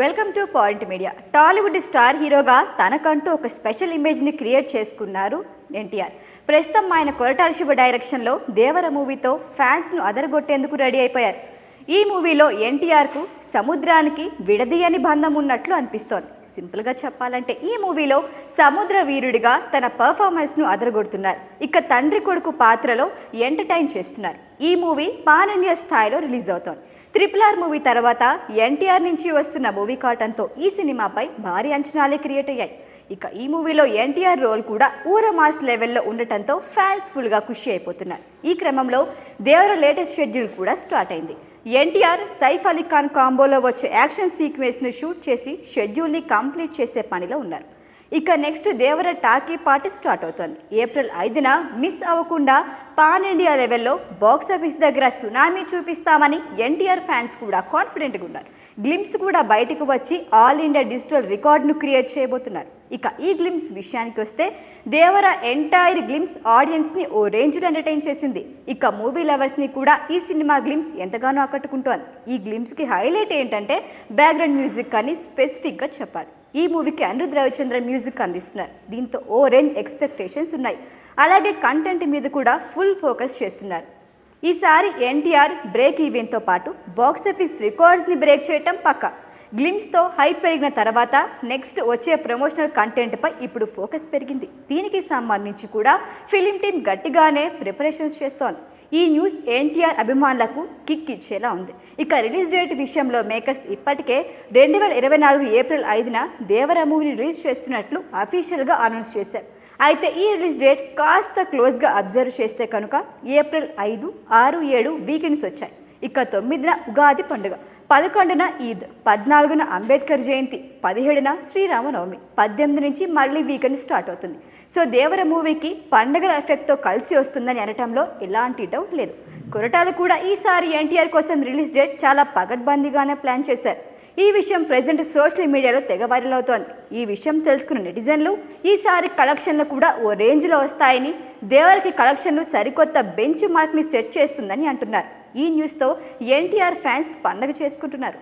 Welcome to point media. Tollywood star హీరోగా తనకంటూ ఒక స్పెషల్ ఇమేజ్ని క్రియేట్ చేసుకున్నారు ఎన్టీఆర్. ప్రస్తుతం ఆయన కొరటాల శివ డైరెక్షన్లో దేవర మూవీతో ఫ్యాన్స్ను అదరగొట్టేందుకు రెడీ అయిపోయారు. ఈ మూవీలో ఎన్టీఆర్కు సముద్రానికి విడదీయని బంధం ఉన్నట్లు అనిపిస్తోంది. సింపుల్గా చెప్పాలంటే ఈ మూవీలో సముద్ర వీరుడిగా తన పర్ఫార్మెన్స్ను అదరగొడుతున్నారు. ఇక తండ్రి కొడుకు పాత్రలో ఎంటర్టైన్ చేస్తున్నారు. ఈ మూవీ పాన్ ఇండియా స్థాయిలో రిలీజ్ అవుతోంది. త్రిపుల్ ఆర్ మూవీ తర్వాత ఎన్టీఆర్ నుంచి వస్తున్న మూవీ కాటన్తో ఈ సినిమాపై భారీ అంచనాలే క్రియేట్ అయ్యాయి. ఇక ఈ మూవీలో ఎన్టీఆర్ రోల్ కూడా ఊర మాస్ లెవెల్లో ఉండటంతో ఫ్యాన్స్ ఫుల్గా ఖుషి అయిపోతున్నారు. ఈ క్రమంలో దేవర లేటెస్ట్ షెడ్యూల్ కూడా స్టార్ట్ అయింది. ఎన్టీఆర్ సైఫ్ అలీ ఖాన్ కాంబోలో వచ్చే యాక్షన్ సీక్వెన్స్ను షూట్ చేసి షెడ్యూల్ని కంప్లీట్ చేసే పనిలో ఉన్నారు. ఇక next Devara talkie party start అవుతుంది. ఏప్రిల్ ఐదున మిస్ అవ్వకుండా పాన్ ఇండియా లెవెల్లో బాక్స్ ఆఫీస్ దగ్గర సునామీ చూపిస్తామని ఎన్టీఆర్ ఫ్యాన్స్ కూడా కాన్ఫిడెంట్గా ఉన్నారు. గ్లిమ్స్ కూడా బయటకు వచ్చి ఆల్ ఇండియా డిజిటల్ రికార్డును క్రియేట్ చేయబోతున్నారు. ఇక ఈ గ్లిమ్స్ విషయానికి వస్తే దేవర ఎంటైర్ గ్లిమ్స్ ఆడియన్స్ని ఓ రేంజ్లో ఎంటర్టైన్ చేసింది. ఇక మూవీ లవర్స్ని కూడా ఈ సినిమా గ్లిమ్స్ ఎంతగానో ఆకట్టుకుంటోంది. ఈ గ్లిమ్స్కి హైలైట్ ఏంటంటే బ్యాక్గ్రౌండ్ మ్యూజిక్ అని స్పెసిఫిక్గా చెప్పాలి. ఈ మూవీకి అనిరుద్ రవిచంద్ర మ్యూజిక్ అందిస్తున్నారు. దీంతో ఓ రేంజ్ ఎక్స్పెక్టేషన్స్ ఉన్నాయి. అలాగే కంటెంట్ మీద కూడా ఫుల్ ఫోకస్ చేస్తున్నారు. ఈసారి ఎన్టీఆర్ బ్రేక్ ఈవెన్తో పాటు బాక్సాఫీస్ రికార్డ్స్ని బ్రేక్ చేయటం పక్క. గ్లిమ్స్తో హైప్ పెరిగిన తర్వాత నెక్స్ట్ వచ్చే ప్రమోషనల్ కంటెంట్పై ఇప్పుడు ఫోకస్ పెరిగింది. దీనికి సంబంధించి కూడా ఫిలిం టీం గట్టిగానే ప్రిపరేషన్స్ చేస్తోంది. ఈ న్యూస్ ఎన్టీఆర్ అభిమానులకు కిక్ ఇచ్చేలా ఉంది. ఇక రిలీజ్ డేట్ విషయంలో మేకర్స్ ఇప్పటికే రెండు వేల ఇరవై నాలుగు ఏప్రిల్ ఐదున దేవర మూవీని రిలీజ్ చేస్తున్నట్లు అఫీషియల్గా అనౌన్స్ చేశారు. అయితే ఈ రిలీజ్ డేట్ కాస్త క్లోజ్గా అబ్జర్వ్ చేస్తే కనుక ఏప్రిల్ ఐదు ఆరు ఏడు వీకెండ్స్ వచ్చాయి. ఇక తొమ్మిదిన ఉగాది పండుగ. పదకొండున ఈద్ పద్నాలుగున అంబేద్కర్ జయంతి పదిహేడున శ్రీరామనవమి పద్దెనిమిది నుంచి మళ్ళీ వీకెండ్ స్టార్ట్ అవుతుంది. సో దేవర మూవీకి పండగల ఎఫెక్ట్తో కలిసి వస్తుందని అనటంలో ఎలాంటి డౌట్ లేదు. కొరటాలు కూడా ఈసారి ఎన్టీఆర్ కోసం రిలీజ్ డేట్ చాలా పగడ్బందీగానే ప్లాన్ చేశారు. ఈ విషయం ప్రజెంట్ సోషల్ మీడియాలో తెగ వైరల్ అవుతోంది. ఈ విషయం తెలుసుకున్న నెటిజన్లు ఈసారి కలెక్షన్లు కూడా ఓ రేంజ్లో వస్తాయని దేవరికి కలెక్షన్లు సరికొత్త బెంచ్ మార్క్ని సెట్ చేస్తుందని అంటున్నారు. ఈ న్యూస్తో ఎన్టీఆర్ ఫ్యాన్స్ పండగ చేసుకుంటున్నారు.